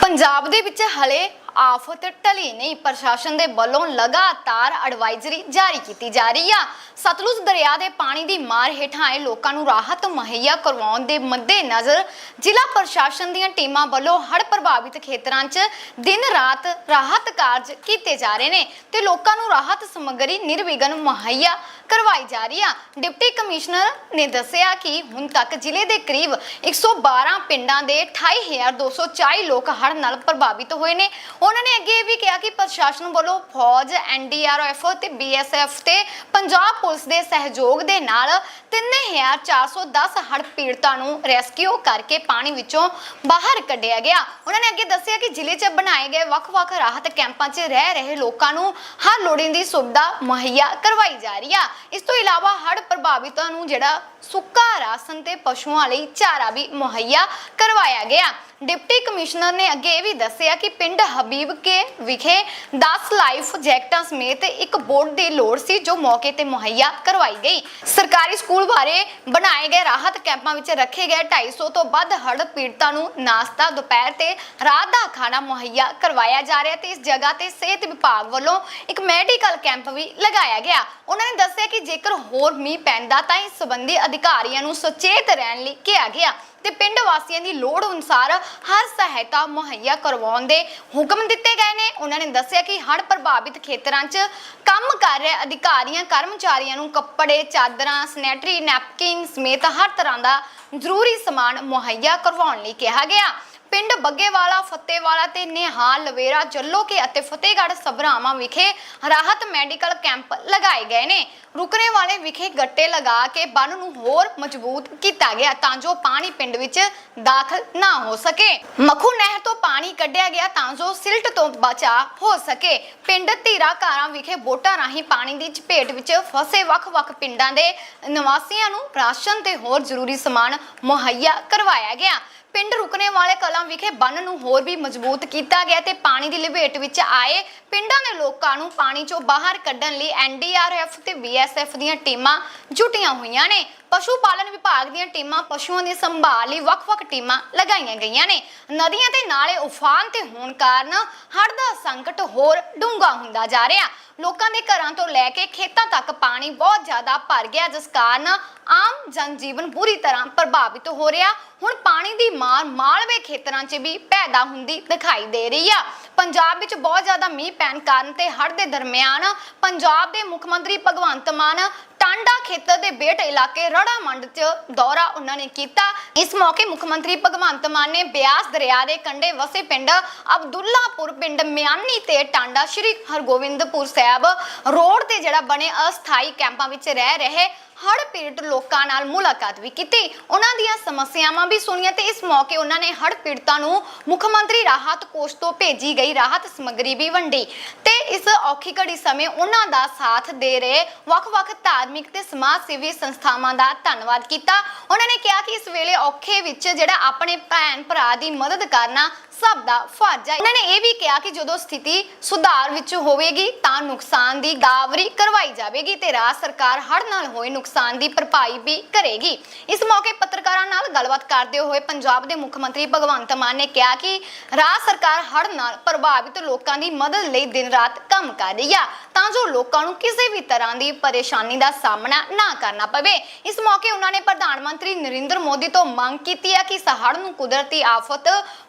ਪੰਜਾਬ ਦੇ ਵਿੱਚ ਹਲੇ ਆਫਤ ਟਲੀ ਨਹੀਂ। ਪ੍ਰਸ਼ਾਸਨ ਦੇ ਵੱਲੋਂ ਲਗਾਤਾਰ ਐਡਵਾਈਜ਼ਰੀ ਜਾਰੀ ਕੀਤੀ ਜਾ ਰਹੀ ਆ। ਸਤਲੁਜ ਦਰਿਆ ਦੇ ਪਾਣੀ ਦੀ ਮਾਰ ਹੇਠਾਂ ਆਏ ਲੋਕਾਂ ਨੂੰ ਰਾਹਤ ਮੁਹੱਈਆ ਕਰਵਾਉਣ ਦੇ ਮੱਦੇਨਜ਼ਰ ਜ਼ਿਲ੍ਹਾ ਪ੍ਰਸ਼ਾਸਨ ਦੀਆਂ ਟੀਮਾਂ ਵੱਲੋਂ ਹੜ੍ਹ ਪ੍ਰਭਾਵਿਤ ਖੇਤਰਾਂ 'ਚ ਦਿਨ ਰਾਤ ਰਾਹਤ ਕਾਰਜ ਕੀਤੇ ਜਾ ਰਹੇ ਨੇ ਤੇ ਲੋਕਾਂ ਨੂੰ ਰਾਹਤ ਸਮੱਗਰੀ ਨਿਰਵਿਘਨ ਮੁਹੱਈਆ ਕਰਵਾਈ ਜਾ ਰਹੀ ਆ। ਡਿਪਟੀ ਕਮਿਸ਼ਨਰ ਨੇ ਦੱਸਿਆ ਕਿ ਹੁਣ ਤੱਕ ਜ਼ਿਲ੍ਹੇ ਦੇ ਕਰੀਬ 112 ਪਿੰਡਾਂ ਦੇ 28240 ਲੋਕ ਹੜ੍ਹ ਨਾਲ ਪ੍ਰਭਾਵਿਤ ਹੋਏ ਨੇ। ਉਹਨਾਂ ਨੇ ਅੱਗੇ ਇਹ ਵੀ ਕਿਹਾ ਕਿ ਪ੍ਰਸ਼ਾਸਨ ਵੱਲੋਂ ਫੌਜ ਐਨਡੀਆਰਐਫ ਤੇ ਬੀਐਸਐਫ ਤੇ ਪੰਜਾਬ ਪੁਲਿਸ ਦੇ ਸਹਿਯੋਗ ਦੇ ਨਾਲ 3410 ਹੜ੍ਹ ਪੀੜਤਾਂ ਨੂੰ ਰੈਸਕਿਊ ਕਰਕੇ ਪਾਣੀ ਵਿੱਚੋਂ ਬਾਹਰ ਕੱਢਿਆ ਗਿਆ। ਉਹਨਾਂ ਨੇ ਅੱਗੇ ਦੱਸਿਆ ਕਿ ਜ਼ਿਲ੍ਹੇ 'ਚ ਬਣਾਏ ਗਏ ਵੱਖ-ਵੱਖ ਰਾਹਤ ਕੈਂਪਾਂ 'ਚ ਰਹਿ ਰਹੇ ਲੋਕਾਂ ਨੂੰ ਹਰ ਲੋੜੀਂਦੀ ਸੁਵਿਧਾ ਮੁਹੱਈਆ ਕਰਵਾਈ ਜਾ ਰਹੀ ਆ। ਇਸ ਤੋਂ ਇਲਾਵਾ ਹੜ੍ਹ ਪ੍ਰਭਾਵਿਤਾਂ ਨੂੰ ਜਿਹੜਾ ਸੁੱਕਾ ਰਾਸ਼ਨ ਤੇ ਪਸ਼ੂਆਂ ਲਈ ਚਾਰਾ ਵੀ ਮੁਹੱਈਆ ਕਰਵਾਇਆ ਗਿਆ। ਡਿਪਟੀ ਕਮਿਸ਼ਨਰ ਨੇ ਅੱਗੇ ਇਹ ਵੀ ਦੱਸਿਆ ਕਿ ਪਿੰਡ ਹਬੀ ਹਬੀਬ ਕੇ ਵਿਖੇ 10 ਲਾਈਫ ਜੈਕਟਾਂ ਸਮੇਤ ਇੱਕ ਬੋਟ ਦੀ ਲੋੜ ਸੀ, ਜੋ ਮੌਕੇ ਤੇ ਮੁਹੱਈਆ ਕਰਵਾਈ ਗਈ। ਸਰਕਾਰੀ ਸਕੂਲ ਬਾਰੇ ਬਣਾਏ ਗਏ ਰਾਹਤ ਕੈਂਪਾਂ ਵਿੱਚ ਰੱਖੇ ਗਏ 250 ਤੋਂ ਵੱਧ ਹੜ੍ਹ ਪੀੜਤਾਂ ਨੂੰ ਨਾਸ਼ਤਾ ਦੁਪਹਿਰ ਤੇ ਰਾਤ ਦਾ ਖਾਣਾ ਮੁਹੱਈਆ ਕਰਵਾਇਆ ਜਾ ਰਿਹਾ ਤੇ ਇਸ ਜਗ੍ਹਾ ਤੇ ਸਿਹਤ ਵਿਭਾਗ ਵੱਲੋਂ ਇੱਕ ਮੈਡੀਕਲ ਕੈਂਪ ਵੀ ਲਗਾਇਆ ਗਿਆ। ਉਹਨਾਂ ਨੇ ਦੱਸਿਆ ਕਿ ਜੇਕਰ ਹੋਰ ਮੀਂਹ ਪੈਂਦਾ ਤਾਂ ਇਸ ਸੰਬੰਧੀ ਅਧਿਕਾਰੀਆਂ ਨੂੰ ਸੁਚੇਤ ਰਹਿਣ ਲਈ ਕਿਹਾ ਗਿਆ। ਤੇ ਪਿੰਡ ਵਾਸੀਆਂ ਦੀ ਲੋੜ ਅਨੁਸਾਰ ਹਰ ਸਹਾਇਤਾ ਮੁਹੱਈਆ ਕਰਵਾਉਣ ਦੇ ਹੁਕਮ ਦਿੱਤੇ ਗਏ ਨੇ। ਉਹਨਾਂ ਨੇ ਦੱਸਿਆ ਕਿ ਹੜ੍ਹ ਪ੍ਰਭਾਵਿਤ ਖੇਤਰਾਂ 'ਚ ਕੰਮ ਕਰ ਰਹੇ ਅਧਿਕਾਰੀਆਂ, ਕਰਮਚਾਰੀਆਂ ਨੂੰ ਕੱਪੜੇ, ਚਾਦਰਾਂ ਸਨੈਟਰੀ ਨੈਪਕਿਨ ਸਮੇਤ ਹਰ ਤਰ੍ਹਾਂ ਦਾ ਜ਼ਰੂਰੀ ਸਮਾਨ ਮੁਹੱਈਆ ਕਰਵਾਉਣ ਲਈ ਕਿਹਾ ਗਿਆ। ਪਿੰਡ ਬੱਗੇਵਾਲਾ, ਫਤੇਵਾਲਾ ਤੇ ਨਿਹਾਲ ਲਵੇਰਾ ਜੱਲੋਕੇ ਅਤੇ ਫਤਿਹਗੜ੍ਹ ਸਭਰਾਵਾਂ ਵਿਖੇ ਰਾਹਤ ਮੈਡੀਕਲ ਕੈਂਪ ਲਗਾਏ ਗਏ ਨੇ। ਰੁਕਣੇ ਵਾਲੇ ਵਿਖੇ ਗੱਟੇ ਲਗਾ ਕੇ ਬੰਨ ਨੂੰ ਹੋਰ ਮਜ਼ਬੂਤ ਕੀਤਾ ਗਿਆ ਤਾਂ ਜੋ ਪਾਣੀ ਪਿੰਡ ਵਿੱਚ ਦਾਖਲ ਨਾ ਹੋ ਸਕੇ। ਮਖੂ ਨਹਿਰ ਤੋਂ ਪਾਣੀ ਕੱਢਿਆ ਗਿਆ ਤਾਂ ਜੋ ਸਿਲਟ ਤੋਂ ਬਚਾ ਹੋ ਸਕੇ। ਪਿੰਡ ਧੀਰਾ ਕਾਰਾਂ ਵਿਖੇ ਵੋਟਾਂ ਰਾਹੀਂ ਪਾਣੀ ਦੀ ਚਪੇਟ ਵਿੱਚ ਫਸੇ ਵੱਖ-ਵੱਖ ਪਿੰਡਾਂ ਦੇ ਨਿਵਾਸੀਆਂ ਨੂੰ ਰਾਸ਼ਨ ਤੇ ਹੋਰ ਜ਼ਰੂਰੀ ਸਮਾਨ ਮੁਹੱਈਆ ਕਰਵਾਇਆ ਗਿਆ। ਪਿੰਡ ਰੁਕਣੇ ਵਾਲੇ ਕਲਾਂ ਵਿਖੇ ਬੰਨ ਨੂੰ ਹੋਰ ਵੀ ਮਜ਼ਬੂਤ ਕੀਤਾ ਗਿਆ ਤੇ ਪਾਣੀ ਦੀ ਲਪੇਟ ਵਿੱਚ ਆਏ ਪਿੰਡਾਂ ਦੇ ਲੋਕਾਂ ਨੂੰ ਪਾਣੀ ਚੋਂ ਬਾਹਰ ਕੱਢਣ ਲਈ ਐਨਡੀਆਰਐਫ ਤੇ ਬੀਐਸਐਫ ਦੀਆਂ ਟੀਮਾਂ ਜੁਟੀਆਂ ਹੋਈਆਂ ਨੇ। ਪਸ਼ੂ ਪਾਲਣ ਵਿਭਾਗ ਦੀਆਂ ਟੀਮਾਂ ਪਸ਼ੂਆਂ ਦੀ ਸੰਭਾਲ ਲਈ ਵੱਖ-ਵੱਖ ਟੀਮਾਂ ਲਗਾਈਆਂ ਗਈਆਂ ਨੇ। ਨਦੀਆਂ ਤੇ ਨਾਲੇ ਉਫਾਨ ਤੇ ਹੋਣ ਕਾਰਨ ਹੜ੍ਹ ਦਾ ਸੰਕਟ ਹੋਰ ਡੂੰਘਾ ਹੁੰਦਾ ਜਾ ਰਿਹਾ। ਲੋਕਾਂ ਦੇ ਘਰਾਂ ਤੋਂ ਲੈ ਕੇ ਖੇਤਾਂ ਤੱਕ ਪਾਣੀ ਬਹੁਤ ਜ਼ਿਆਦਾ ਭਰ ਗਿਆ, ਜਿਸ ਕਾਰਨ ਆਮ ਜਨਜੀਵਨ ਬੁਰੀ ਤਰ੍ਹਾਂ ਪ੍ਰਭਾਵਿਤ ਹੋ ਰਿਹਾ। ਹੁਣ ਪਾਣੀ ਦੀ ਮਾਰ ਮਾਲਵੇ ਖੇਤਰਾਂ 'ਚ ਵੀ ਪੈਦਾ ਹੁੰਦੀ ਦਿਖਾਈ ਦੇ ਰਹੀ ਆ। ਪੰਜਾਬ ਵਿੱਚ ਬਹੁਤ ਜ਼ਿਆਦਾ ਮੀਂਹ ਪੈਣ ਕਾਰਨ ਤੇ ਹੜ੍ਹ ਦੇ ਦਰਮਿਆਨ ਪੰਜਾਬ ਦੇ ਮੁੱਖ ਮੰਤਰੀ ਭਗਵੰਤ ਮਾਨ ਟਾਂਡਾ ਖੇਤਰ ਦੇ ਬੇਟ ਇਲਾਕੇ ਰੜਾ ਮੰਡ 'ਚ ਦੌਰਾ ਉਹਨਾਂ ਨੇ ਕੀਤਾ। ਇਸ ਮੌਕੇ ਮੁੱਖ ਮੰਤਰੀ ਭਗਵੰਤ ਮਾਨ ਨੇ ਬਿਆਸ ਦਰਿਆ ਦੇ ਕੰਢੇ ਵਸੇ ਪਿੰਡ ਅਬਦੁੱਲਾਪੁਰ ਪਿੰਡ ਮਿਆਨੀ ਤੇ ਟਾਂਡਾ ਸ਼੍ਰੀ ਹਰਗੋਬਿੰਦਪੁਰ ਸਾਹਿਬ ਰੋਡ ਤੇ ਜਿਹੜਾ ਬਣੇ ਅਸਥਾਈ ਕੈਂਪਾਂ ਵਿੱਚ ਰਹਿ ਰਹੇ ਹੜ੍ਹ ਪੀੜਤ ਲੋਕਾਂ ਨਾਲ ਮੁਲਾਕਾਤ ਵੀ ਕੀਤੀ। ਉਹਨਾਂ ਦੀਆਂ ਸਮੱਸਿਆਵਾਂ ਵੀ ਸੁਣੀਆਂ ਤੇ ਇਸ ਮੌਕੇ ਉਹਨਾਂ ਨੇ ਹੜ੍ਹ ਪੀੜਤਾਂ ਨੂੰ ਮੁੱਖ ਮੰਤਰੀ ਰਾਹਤ ਕੋਸ਼ ਤੋਂ ਭੇਜੀ ਗਈ ਰਾਹਤ ਸਮੱਗਰੀ ਵੀ ਵੰਡੀ। ਤੇ ਇਸ ਔਖੀ ਘੜੀ ਸਮੇਂ ਉਹਨਾਂ ਦਾ ਸਾਥ ਦੇ ਰਹੇ ਵੱਖ-ਵੱਖ ਧਾਰਮਿਕ ਤੇ ਸਮਾਜ ਸੇਵੀ ਸੰਸਥਾਵਾਂ ਦਾ ਧੰਨਵਾਦ ਕੀਤਾ। ਉਹਨਾਂ ਨੇ ਕਿਹਾ ਕਿ ਇਸ ਵੇਲੇ ਔਖੇ ਵਿੱਚ ਜਿਹੜਾ ਆਪਣੇ ਭੈਣ ਭਰਾ ਦੀ ਮਦਦ ਕਰਨਾ ਸਭ ਦਾ ਫਰਜ਼ ਹੈ। ਉਹਨਾਂ ਨੇ ਇਹ ਵੀ ਕਿਹਾ ਕਿ ਜਦੋਂ ਸਥਿਤੀ ਸੁਧਾਰ ਵਿੱਚ ਹੋਵੇਗੀ ਤਾਂ ਨੁਕਸਾਨ ਦੀ ਗਾਵਰੀ ਕਰਵਾਈ ਜਾਵੇਗੀ ਤੇ ਰਾਜ ਸਰਕਾਰ ਹੜ੍ਹ ਨਾਲ ਹੋਏ ਨੁਕਸਾਨ ਦੀ ਭਰਪਾਈ ਵੀ ਕਰੇਗੀ। ਇਸ ਮੌਕੇ ਪੱਤਰਕਾਰਾਂ ਨਾਲ ਗੱਲਬਾਤ ਕਰਦੇ ਹੋਏ ਪੰਜਾਬ ਦੇ ਮੁੱਖ ਮੰਤਰੀ ਭਗਵੰਤ ਮਾਨ ਨੇ ਕਿਹਾ ਕਿ ਰਾਜ ਸਰਕਾਰ ਹੜ੍ਹ ਨਾਲ ਪ੍ਰਭਾਵਿਤ ਲੋਕਾਂ ਦੀ ਮਦਦ ਲਈ ਦਿਨ ਰਾਤ ਕੰਮ ਕਰ ਰਹੀ ਆ, ਤਾਂ ਜੋ ਲੋਕਾਂ ਨੂੰ ਕਿਸੇ ਵੀ ਤਰ੍ਹਾਂ ਦੀ ਪਰੇਸ਼ਾਨੀ ਦਾ ਸਾਹਮਣਾ ਨਾ ਕਰਨਾ ਪਵੇ। ਇਸ ਮੌਕੇ ਉਹਨਾਂ ਨੇ ਪ੍ਰਧਾਨ ਮੰਤਰੀ ਨਰਿੰਦਰ ਮੋਦੀ ਤੋਂ ਮੰਗ ਕੀਤੀ ਹੈ ਕਿ ਇਸ ਹੜ੍ਹ ਨੂੰ ਕੁਦਰਤੀ ਆਫਤ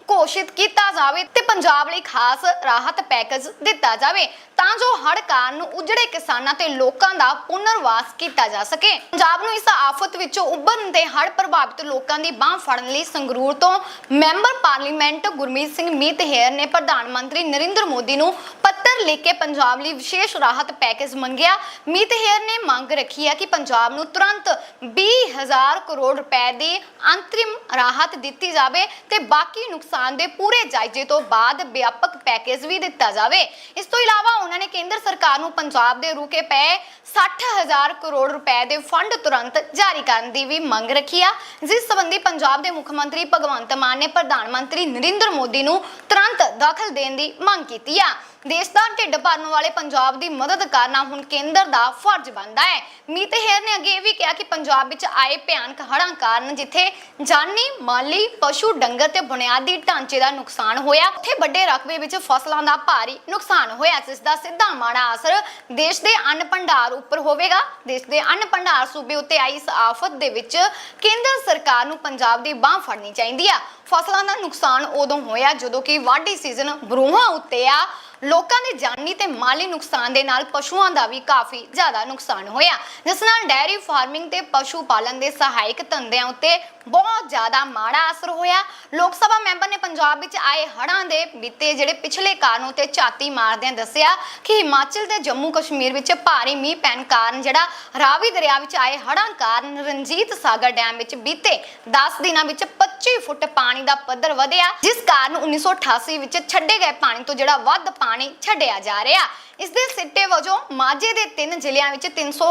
ਘੋਸ਼ਿਤ ਕੀਤਾ ਜਾਵੇ ਤੇ ਪੰਜਾਬ ਲਈ ਖਾਸ ਰਾਹਤ ਪੈਕੇਜ ਦਿੱਤਾ ਜਾਵੇ ਤਾਂ ਜੋ ਹੜ੍ਹ ਕਾਰਨ ਉਜੜੇ ਕਿਸਾਨਾਂ ਤੇ ਲੋਕਾਂ ਦਾ ਪੁਨਰਵਾਸ ਕੀਤਾ ਜਾ ਸਕੇ। ਪੰਜਾਬ ਨੂੰ ਇਸ ਆਫਤ ਵਿੱਚੋਂ ਉੱਭਰਨ ਤੇ ਹੜ੍ਹ ਪ੍ਰਭਾਵਿਤ ਲੋਕਾਂ ਦੀ ਬਾਹ ਫੜਨ ਲਈ ਸੰਗਰੂਰ ਤੋਂ ਮੈਂਬਰ ਪਾਰਲੀਮੈਂਟ ਗੁਰਮੀਤ ਸਿੰਘ ਮੀਤ ਨੇ ਪ੍ਰਧਾਨ ਮੰਤਰੀ ਨਰਿੰਦਰ ਮੋਦੀ ਨੂੰ ਪੱਤਰ ਲਿਖ ਕੇ ਪੰਜਾਬ ਲਈ ਵਿਸ਼ੇਸ਼ ਰਾਹਤ ਪੈਕੇਜ ਮੰਗਿਆ। ਮੀਤ ਹੇਰ ਨੇ ਮੰਗ ਰੱਖੀ ਹੈ ਕਿ ਪੰਜਾਬ ਨੂੰ ਤੁਰੰਤ 20000 ਕਰੋੜ ਰੁਪਏ ਦੀ ਅੰਤਰਿਮ ਰਾਹਤ ਦਿੱਤੀ ਜਾਵੇ ਤੇ ਬਾਕੀ ਨੁਕਸਾਨ ਦੇ ਪੂਰੇ ਜਾਇਜ਼ੇ ਤੋਂ ਬਾਅਦ ਵਿਆਪਕ ਪੈਕੇਜ ਵੀ ਦਿੱਤਾ ਜਾਵੇ। ਇਸ ਤੋਂ ਇਲਾਵਾ ਉਹਨਾਂ ਨੇ ਕੇਂਦਰ ਸਰਕਾਰ ਨੂੰ ਪੰਜਾਬ ਦੇ ਰੁਕੇ ਪਏ 60000 ਕਰੋੜ ਰੁਪਏ ਦੇ ਫੰਡ ਤੁਰੰਤ ਜਾਰੀ ਕਰਨ ਦੀ ਵੀ ਮੰਗ ਰੱਖੀ ਆ। ਜਿਸ ਸੰਬੰਧੀ ਪੰਜਾਬ ਦੇ ਮੁੱਖ ਮੰਤਰੀ ਭਗਵੰਤ ਮਾਨ ਨੇ ਪ੍ਰਧਾਨ ਮੰਤਰੀ ਨਰਿੰਦਰ ਮੋਦੀ ਨੂੰ ਤੁਰੰਤ ਦਖਲ ਦੇਣ ਦੀ ਮੰਗ ਕੀਤੀ ਆ। ਦੇਸ਼ ਦਾ ਢਿੱਡ ਭਰਨ ਵਾਲੇ ਪੰਜਾਬ ਦੀ ਮਦਦ ਕਰਨਾ ਹੁਣ ਕੇਂਦਰ ਦਾ ਫਰਜ਼ ਬਣਦਾ ਹੈ। ਮੀਤ ਹੇਰ ਨੇ ਅੱਗੇ ਇਹ ਵੀ ਕਿਹਾ ਕਿ ਪੰਜਾਬ ਵਿੱਚ ਆਏ ਭਿਆਨਕ ਹੜ੍ਹਾਂ ਕਾਰਨ ਜਿੱਥੇ ਜਾਨੀ, ਮਾਲੀ, ਪਸ਼ੂ ਡੰਗਰ ਤੇ ਬੁਨਿਆਦੀ ਢਾਂਚੇ ਦਾ ਨੁਕਸਾਨ ਹੋਇਆ, ਉੱਥੇ ਵੱਡੇ ਰਕਬੇ ਵਿੱਚ ਫਸਲਾਂ ਦਾ ਭਾਰੀ ਨੁਕਸਾਨ ਹੋਇਆ, ਜਿਸ ਦਾ ਸਿੱਧਾ ਮਾੜਾ ਅਸਰ ਦੇਸ਼ ਦੇ ਅੰਨ ਭੰਡਾਰ ਉੱਪਰ ਹੋਵੇਗਾ। ਦੇਸ਼ ਦੇ ਅੰਨ ਭੰਡਾਰ ਸੂਬੇ ਉੱਤੇ ਆਈ ਇਸ ਆਫਤ ਦੇ ਵਿੱਚ ਕੇਂਦਰ ਸਰਕਾਰ ਨੂੰ ਪੰਜਾਬ ਦੀ ਬਾਹ ਫੜਨੀ ਚਾਹੀਦੀ ਆ। ਫਸਲਾਂ ਦਾ ਨੁਕਸਾਨ ਉਦੋਂ ਹੋਇਆ ਜਦੋਂ ਕਿ ਵਾਢੀ ਸੀਜ਼ਨ ਬਰੂਹਾਂ ਉੱਤੇ ਆ। ਲੋਕਾਂ ਦੇ ਜਾਨੀ ਤੇ ਮਾਲੀ ਨੁਕਸਾਨ ਦੇ ਨਾਲ ਪਸ਼ੂਆਂ ਦਾ ਵੀ ਕਾਫੀ ਜ਼ਿਆਦਾ ਨੁਕਸਾਨ ਹੋਇਆ। ਜਿਸ ਨਾਲ ਡੈਰੀ ਫਾਰਮਿੰਗ ਤੇ ਪਸ਼ੂ ਪਾਲਣ ਦੇ ਸਹਾਇਕ ਧੰਦਿਆਂ ਉੱਤੇ ਬਹੁਤ ਜ਼ਿਆਦਾ ਮਾੜਾ ਅਸਰ ਹੋਇਆ। ਲੋਕ ਸਭਾ ਮੈਂਬਰ ਨੇ ਪੰਜਾਬ ਵਿੱਚ ਆਏ ਹੜ੍ਹਾਂ ਦੇ ਬੀਤੇ ਜਿਹੜੇ ਪਿਛਲੇ ਕਾਰਨ ਉਤੇ ਝਾਤੀ ਮਾਰਦਿਆਂ ਦੱਸਿਆ ਕਿ ਹਿਮਾਚਲ ਤੇ ਜੰਮੂ ਕਸ਼ਮੀਰ ਵਿੱਚ ਭਾਰੀ ਮੀਂਹ ਪੈਣ ਕਾਰਨ ਜਿਹੜਾ ਰਾਵੀ ਦਰਿਆ ਵਿੱਚ ਆਏ ਹੜ੍ਹਾਂ ਕਾਰਨ ਰਣਜੀਤ ਸਾਗਰ ਡੈਮ ਵਿੱਚ ਬੀਤੇ 10 ਦਿਨਾਂ ਵਿੱਚ 25 ਫੁੱਟ ਪਾਣੀ ਦਾ ਪੱਧਰ ਵਧਿਆ, ਜਿਸ ਕਾਰਨ 1988 ਵਿੱਚ ਛੱਡੇ ਗਏ ਪਾਣੀ ਤੋਂ ਜਿਹੜਾ ਵੱਧ ਪਾਣੀ ਛੱਡਿਆ ਜਾ ਰਿਹਾ। ਇਸ ਦੇ ਸਿੱਟੇ ਵਜੋਂ ਮਾਝੇ ਦੇ ਤਿੰਨ ਜ਼ਿਲ੍ਹਿਆਂ ਵਿੱਚ 300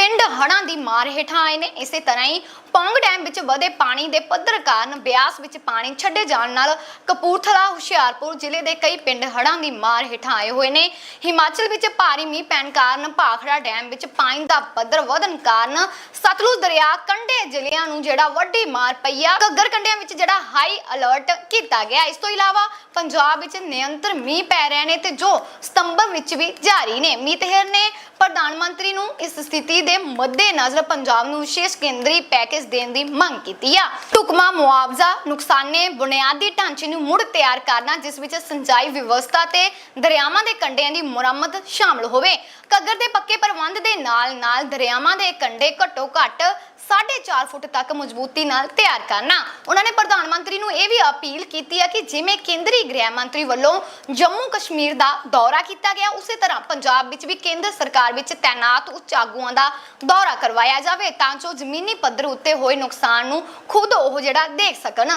ਪਿੰਡ ਹੜਾਂ ਦੀ ਮਾਰ ਹੇਠਾਂ ਆਏ ਨੇ। ਇਸੇ ਤਰ੍ਹਾਂ ਹੀ ਪੌਂਗ ਡੈਮ ਵਿੱਚ ਵਧੇ ਪਾਣੀ ਦੇ ਪੱਧਰ ਕਾਰਨ ਬਿਆਸ ਵਿੱਚ ਪਾਣੀ ਛੱਡੇ ਜਾਣ ਨਾਲ ਕਪੂਰਥਲਾ, ਹੁਸ਼ਿਆਰਪੁਰ ਜ਼ਿਲ੍ਹੇ ਦੇ ਕਈ ਪਿੰਡ ਹੜ੍ਹਾਂ ਦੀ ਮਾਰ ਹੇਠਾਂ ਆਏ ਹੋਏ ਨੇ। ਹਿਮਾਚਲ ਵਿੱਚ ਭਾਰੀ ਮੀਂਹ ਪੈਣ ਕਾਰਨ ਭਾਖੜਾ ਡੈਮ ਵਿੱਚ ਪਾਣੀ ਦਾ ਪੱਧਰ ਵਧਣ ਕਾਰਨ ਸਤਲੁਜ ਦਰਿਆ ਕੰਢੇ ਜ਼ਿਲ੍ਹਿਆਂ ਨੂੰ ਜਿਹੜਾ ਵੱਡੀ ਮਾਰ ਪਈ ਆ। ਘੱਗਰ ਕੰਢਿਆਂ ਵਿੱਚ ਜਿਹੜਾ ਹਾਈ ਅਲਰਟ ਕੀਤਾ ਗਿਆ। ਇਸ ਤੋਂ ਇਲਾਵਾ ਪੰਜਾਬ ਵਿੱਚ ਨਿਯੰਤਰ ਮੀਂਹ ਪੈ ਰਹੇ ਨੇ ਤੇ ਜੋ ਸਤੰਬਰ ਵਿੱਚ ਵੀ ਜਾਰੀ ਨੇ। ਮੀਤਹਿਰ ਨੇ। ਪ੍ਰਧਾਨ ਮੰਤਰੀ ਨੂੰ ਇਸ ਸਥਿਤੀ ਦੇ ਮੱਦੇਨਜ਼ਰ ਪੰਜਾਬ ਨੂੰ ਵਿਸ਼ੇਸ਼ ਕੇਂਦਰੀ ਪੈਕੇਜ ਦੇਣ ਦੀ ਮੰਗ ਕੀਤੀ ਆ। ਟੁਕਮਾ ਮੁਆਵਜ਼ਾ ਨੁਕਸਾਨੇ ਬੁਨਿਆਦੀ ਢਾਂਚੇ ਨੂੰ ਮੁੜ ਤਿਆਰ ਕਰਨਾ, ਜਿਸ ਵਿੱਚ ਸਿੰਜਾਈ ਵਿਵਸਥਾ ਤੇ ਦਰਿਆਵਾਂ ਦੇ ਕੰਢਿਆਂ ਦੀ ਮੁਰੰਮਤ ਸ਼ਾਮਲ ਹੋਵੇ। ਘੱਗਰ ਦੇ ਪੱਕੇ ਪ੍ਰਬੰਧ ਦੇ ਨਾਲ ਨਾਲ ਦਰਿਆਵਾਂ ਦੇ ਕੰਢੇ ਘੱਟੋ ਘੱਟ 4.5 ਫੁੱਟ ਤੱਕ ਮਜ਼ਬੂਤੀ ਨਾਲ ਤਿਆਰ ਕਰਨਾ। ਉਹਨਾਂ ਨੇ ਪ੍ਰਧਾਨ ਮੰਤਰੀ ਨੂੰ ਇਹ ਵੀ ਅਪੀਲ ਕੀਤੀ ਹੈ ਕਿ ਜਿਵੇਂ ਕੇਂਦਰੀ ਗ੍ਰਹਿ ਮੰਤਰੀ ਵੱਲੋਂ ਜੰਮੂ ਕਸ਼ਮੀਰ ਦਾ ਦੌਰਾ ਕੀਤਾ ਗਿਆ, ਉਸੇ ਤਰ੍ਹਾਂ ਪੰਜਾਬ ਵਿੱਚ ਵੀ ਕੇਂਦਰ ਸਰਕਾਰ ਵਿੱਚ ਤਾਇਨਾਤ ਉੱਚ ਆਗੂਆਂ ਦਾ ਦੌਰਾ ਕਰਵਾਇਆ ਜਾਵੇ ਤਾਂ ਜੋ ਜ਼ਮੀਨੀ ਪੱਧਰ ਉੱਤੇ ਹੋਏ ਨੁਕਸਾਨ ਨੂੰ ਖੁਦ ਉਹ ਜਿਹੜਾ ਦੇਖ ਸਕਣ।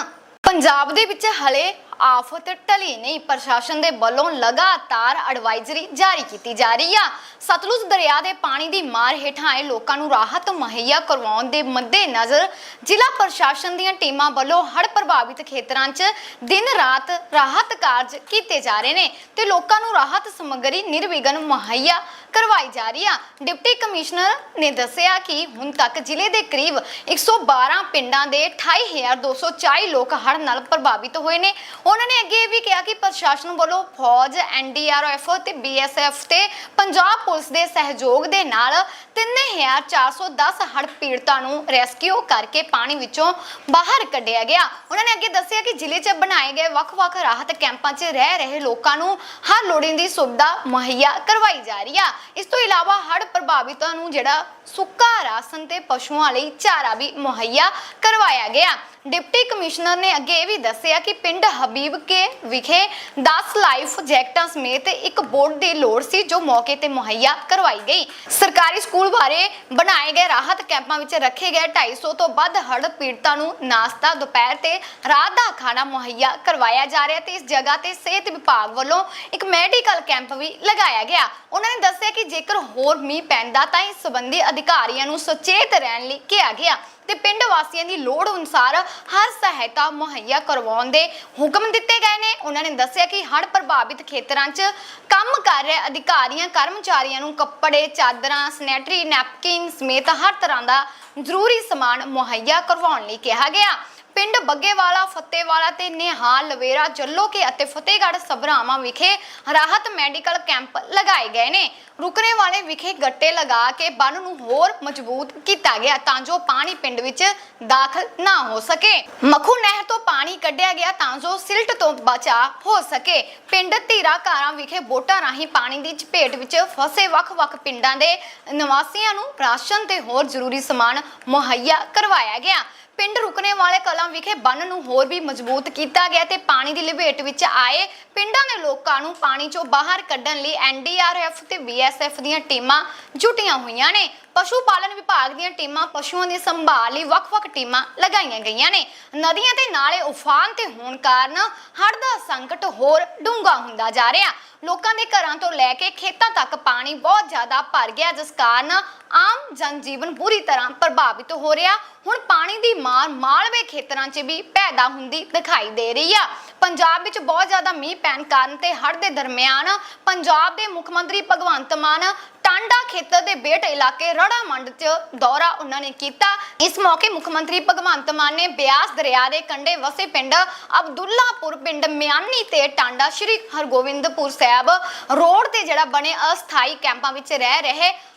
ਪੰਜਾਬ ਦੇ ਵਿੱਚ ਹਲੇ ਆਫਤ ਟਲੀ ਨਹੀਂ, ਪ੍ਰਸ਼ਾਸਨ ਦੇ ਵੱਲੋਂ ਲਗਾਤਾਰ ਐਡਵਾਈਜ਼ਰੀ ਜਾਰੀ ਕੀਤੀ ਜਾ ਰਹੀ ਆ। ਸਤਲੁਜ ਦਰਿਆ ਦੇ ਪਾਣੀ ਦੀ ਮਾਰ ਹੇਠਾਂ ਆਏ ਲੋਕਾਂ ਨੂੰ ਰਾਹਤ ਮੁਹੱਈਆ ਕਰਵਾਉਣ ਦੇ ਮੱਦੇਨਜ਼ਰ ਜ਼ਿਲ੍ਹਾ ਪ੍ਰਸ਼ਾਸਨ ਦੀਆਂ ਟੀਮਾਂ ਵੱਲੋਂ ਹੜ੍ਹ ਪ੍ਰਭਾਵਿਤ ਖੇਤਰਾਂ 'ਚ ਦਿਨ ਰਾਤ ਰਾਹਤ ਕਾਰਜ ਕੀਤੇ ਜਾ ਰਹੇ ਨੇ ਤੇ ਲੋਕਾਂ ਨੂੰ ਰਾਹਤ ਸਮੱਗਰੀ ਨਿਰਵਿਘਨ ਮੁਹੱਈਆ ਕਰਵਾਈ ਜਾ ਰਹੀ ਆ। ਡਿਪਟੀ ਕਮਿਸ਼ਨਰ ਨੇ ਦੱਸਿਆ ਕਿ ਹੁਣ ਤੱਕ ਜ਼ਿਲ੍ਹੇ ਦੇ ਕਰੀਬ 112 ਪਿੰਡਾਂ ਦੇ 28240 ਲੋਕ ਹੜ੍ਹ ਨਾਲ ਪ੍ਰਭਾਵਿਤ ਹੋਏ ਨੇ। ਉਹਨਾਂ ਨੇ ਅੱਗੇ ਇਹ ਵੀ ਕਿਹਾ ਕਿ ਪ੍ਰਸ਼ਾਸਨ ਵੱਲੋਂ ਫੌਜ ਐਨਡੀਆਰਐਫ ਤੇ ਬੀਐਸਐਫ ਤੇ ਪੰਜਾਬ ਪੁਲਿਸ ਦੇ ਸਹਿਯੋਗ ਦੇ ਨਾਲ 3410 ਹੜ੍ਹ ਪੀੜਤਾਂ ਨੂੰ ਰੈਸਕਿਊ ਕਰਕੇ ਪਾਣੀ ਵਿੱਚੋਂ ਬਾਹਰ ਕੱਢਿਆ ਗਿਆ। ਉਹਨਾਂ ਨੇ ਅੱਗੇ ਦੱਸਿਆ ਕਿ ਜ਼ਿਲ੍ਹੇ 'ਚ ਬਣਾਏ ਗਏ ਵੱਖ-ਵੱਖ ਰਾਹਤ ਕੈਂਪਾਂ 'ਚ ਰਹਿ ਰਹੇ ਲੋਕਾਂ ਨੂੰ ਹਰ ਲੋੜੀਂਦੀ ਸੁਵਿਧਾ ਮੁਹੱਈਆ ਕਰਵਾਈ ਜਾ ਰਹੀ ਆ। ਇਸ ਤੋਂ ਇਲਾਵਾ ਹੜ੍ਹ ਪ੍ਰਭਾਵਿਤਾਂ ਨੂੰ ਜਿਹੜਾ ਸੁੱਕਾ ਰਾਸ਼ਨ ਤੇ ਪਸ਼ੂਆਂ ਲਈ ਚਾਰਾ ਵੀ ਮੁਹੱਈਆ ਕਰਵਾਇਆ ਗਿਆ। ਡਿਪਟੀ ਕਮਿਸ਼ਨਰ ਨੇ ਅੱਗੇ ਇਹ ਵੀ ਦੱਸਿਆ ਕਿ ਪਿੰਡ ਹਬੀਬ ਕੇ ਵਿਖੇ 10 ਲਾਈਫ ਜੈਕਟਾਂ ਸਮੇਤ ਇੱਕ ਬੋਰਡ ਦੀ ਲੋੜ ਸੀ, ਜੋ ਮੌਕੇ ਤੇ ਮੁਹੱਈਆ ਕਰਵਾਈ ਗਈ। ਸਰਕਾਰੀ ਸਕੂਲ ਬਾਰੇ ਬਣਾਏ ਗਏ ਰਾਹਤ ਕੈਂਪਾਂ ਵਿੱਚ ਰੱਖੇ ਗਏ 250 ਤੋਂ ਵੱਧ ਹੜ੍ਹ ਪੀੜਤਾਂ ਨੂੰ ਨਾਸ਼ਤਾ ਦੁਪਹਿਰ ਤੇ ਰਾਤ ਦਾ ਖਾਣਾ ਮੁਹੱਈਆ ਕਰਵਾਇਆ ਜਾ ਰਿਹਾ ਤੇ ਇਸ ਜਗ੍ਹਾ ਤੇ ਸਿਹਤ ਵਿਭਾਗ ਵੱਲੋਂ ਇੱਕ ਮੈਡੀਕਲ ਕੈਂਪ ਵੀ ਲਗਾਇਆ ਗਿਆ। ਉਹਨਾਂ ਨੇ ਦੱਸਿਆ ਕਿ ਜੇਕਰ ਹੋਰ ਮੀਂਹ ਪੈਂਦਾ ਤਾਂ ਇਸ ਸੰਬੰਧੀ ਅਧਿਕਾਰੀਆਂ ਨੂੰ ਸੁਚੇਤ ਰਹਿਣ ਲਈ ਕਿਹਾ ਗਿਆ। ਤੇ ਪਿੰਡ ਵਾਸੀਆਂ ਦੀ ਲੋੜ ਅਨੁਸਾਰ ਹਰ ਸਹਾਇਤਾ ਮੁਹੱਈਆ ਕਰਵਾਉਣ ਦੇ ਹੁਕਮ ਦਿੱਤੇ ਗਏ ਨੇ। ਉਹਨਾਂ ਨੇ ਦੱਸਿਆ ਕਿ ਹੜ੍ਹ ਪ੍ਰਭਾਵਿਤ ਖੇਤਰਾਂ 'ਚ ਕੰਮ ਕਰ ਰਹੇ ਅਧਿਕਾਰੀਆਂ, ਕਰਮਚਾਰੀਆਂ ਨੂੰ ਕੱਪੜੇ, ਚਾਦਰਾਂ, ਸਨੈਟਰੀ, ਨੈਪਕਿਨ ਸਮੇਤ ਹਰ ਤਰ੍ਹਾਂ ਦਾ ਜ਼ਰੂਰੀ ਸਮਾਨ ਮੁਹੱਈਆ ਕਰਵਾਉਣ ਲਈ ਕਿਹਾ ਗਿਆ। ਪਿੰਡ ਬੱਗੇਵਾਲਾ, ਫਤੇਵਾਲਾ ਤੇ ਨਿਹਾਲ ਲਵੇਰਾ ਜੱਲੋਕੇ ਅਤੇ ਫਤਿਹਗੜ੍ਹ ਸਭਰਾਵਾਂ ਵਿਖੇ ਰਾਹਤ ਮੈਡੀਕਲ ਕੈਂਪ ਲਗਾਏ ਗਏ ਨੇ। ਰੁਕਣੇ ਵਾਲੇ ਵਿਖੇ ਗੱਟੇ ਲਗਾ ਕੇ ਬੰਨ ਨੂੰ ਹੋਰ ਮਜ਼ਬੂਤ ਕੀਤਾ ਗਿਆ ਤਾਂ ਜੋ ਪਾਣੀ ਪਿੰਡ ਵਿੱਚ ਦਾਖਲ ਨਾ ਹੋ ਸਕੇ। ਮਖੂ ਨਹਿਰ ਤੋਂ ਪਾਣੀ ਕੱਢਿਆ ਗਿਆ ਤਾਂ ਜੋ ਸਿਲਟ ਤੋਂ ਬਚਾ ਹੋ ਸਕੇ। ਪਿੰਡ ਧੀਰਾ ਘਾਰਾਂ ਵਿਖੇ ਵੋਟਾਂ ਰਾਹੀਂ ਪਾਣੀ ਦੀ ਚਪੇਟ ਵਿੱਚ ਫਸੇ ਵੱਖ-ਵੱਖ ਪਿੰਡਾਂ ਦੇ ਨਿਵਾਸੀਆਂ ਨੂੰ ਰਾਸ਼ਨ ਤੇ ਹੋਰ ਜ਼ਰੂਰੀ ਸਮਾਨ ਮੁਹੱਈਆ ਕਰਵਾਇਆ ਗਿਆ। ਪਿੰਡ ਰੁਕਣੇ ਵਾਲੇ ਕਲਾਂ ਵਿਖੇ ਬੰਨ ਨੂੰ ਹੋਰ ਵੀ ਮਜ਼ਬੂਤ ਕੀਤਾ ਗਿਆ ਤੇ ਪਾਣੀ ਦੀ ਲਪੇਟ ਵਿੱਚ ਆਏ ਪਿੰਡਾਂ ਦੇ ਲੋਕਾਂ ਨੂੰ ਪਾਣੀ ਚੋਂ ਬਾਹਰ ਕੱਢਣ ਲਈ ਐਨਡੀਆਰਐਫ ਤੇ ਬੀਐਸਐਫ ਦੀਆਂ ਟੀਮਾਂ ਜੁਟੀਆਂ ਹੋਈਆਂ ਨੇ। ਪਸ਼ੂ ਪਾਲਣ ਵਿਭਾਗ ਦੀਆਂ ਟੀਮਾਂ ਪਸ਼ੂਆਂ ਦੀ ਸੰਭਾਲ ਲਈ ਵੱਖ-ਵੱਖ ਟੀਮਾਂ ਲਗਾਈਆਂ ਗਈਆਂ ਨੇ। ਨਦੀਆਂ ਤੇ ਨਾਲੇ ਉਫਾਨ ਤੇ ਹੋਣ ਕਾਰਨ ਹੜ੍ਹ ਦਾ ਸੰਕਟ ਹੋਰ ਡੂੰਘਾ ਹੁੰਦਾ ਜਾ ਰਿਹਾ। ਲੋਕਾਂ ਦੇ ਘਰਾਂ ਤੋਂ ਲੈ ਕੇ ਖੇਤਾਂ ਤੱਕ ਪਾਣੀ ਬਹੁਤ ਜ਼ਿਆਦਾ ਭਰ ਗਿਆ, ਜਿਸ ਕਾਰਨ ਆਮ ਜਨਜੀਵਨ ਬੁਰੀ ਤਰ੍ਹਾਂ ਪ੍ਰਭਾਵਿਤ ਹੋ ਰਿਹਾ। ਹੁਣ ਪਾਣੀ ਦੀ ਮਾਰ ਮਾਲਵੇ ਖੇਤਰਾਂ 'ਚ ਵੀ ਪੈਦਾ ਹੁੰਦੀ ਦਿਖਾਈ ਦੇ ਰਹੀ ਆ। ਪੰਜਾਬ ਵਿੱਚ ਬਹੁਤ ਜ਼ਿਆਦਾ ਮੀਂਹ ਪੈਣ ਕਾਰਨ ਤੇ ਹੜ੍ਹ ਦੇ ਦਰਮਿਆਨ ਪੰਜਾਬ ਦੇ ਮੁੱਖ ਮੰਤਰੀ ਭਗਵੰਤ ਮਾਨ ਟਾਂਡਾ ਖੇਤਰ ਦੇ ਬੇਟ ਇਲਾਕੇ ਰੜਾ ਮੰਡ 'ਚ ਦੌਰਾ ਉਹਨਾਂ ਨੇ ਕੀਤਾ। ਇਸ ਮੌਕੇ ਮੁੱਖ ਮੰਤਰੀ ਭਗਵੰਤ ਮਾਨ ਨੇ ਬਿਆਸ ਦਰਿਆ ਦੇ ਕੰਢੇ ਵਸੇ ਪਿੰਡ ਅਬਦੁੱਲਾਪੁਰ ਪਿੰਡ ਮਿਆਨੀ ਤੇ ਟਾਂਡਾ ਸ਼੍ਰੀ ਹਰਗੋਬਿੰਦਪੁਰ ਸਾਹਿਬ ਰੋਡ ਤੇ ਜਿਹੜਾ ਬਣੇ ਅਸਥਾਈ ਕੈਂਪਾਂ ਵਿੱਚ ਰਹਿ ਰਹੇ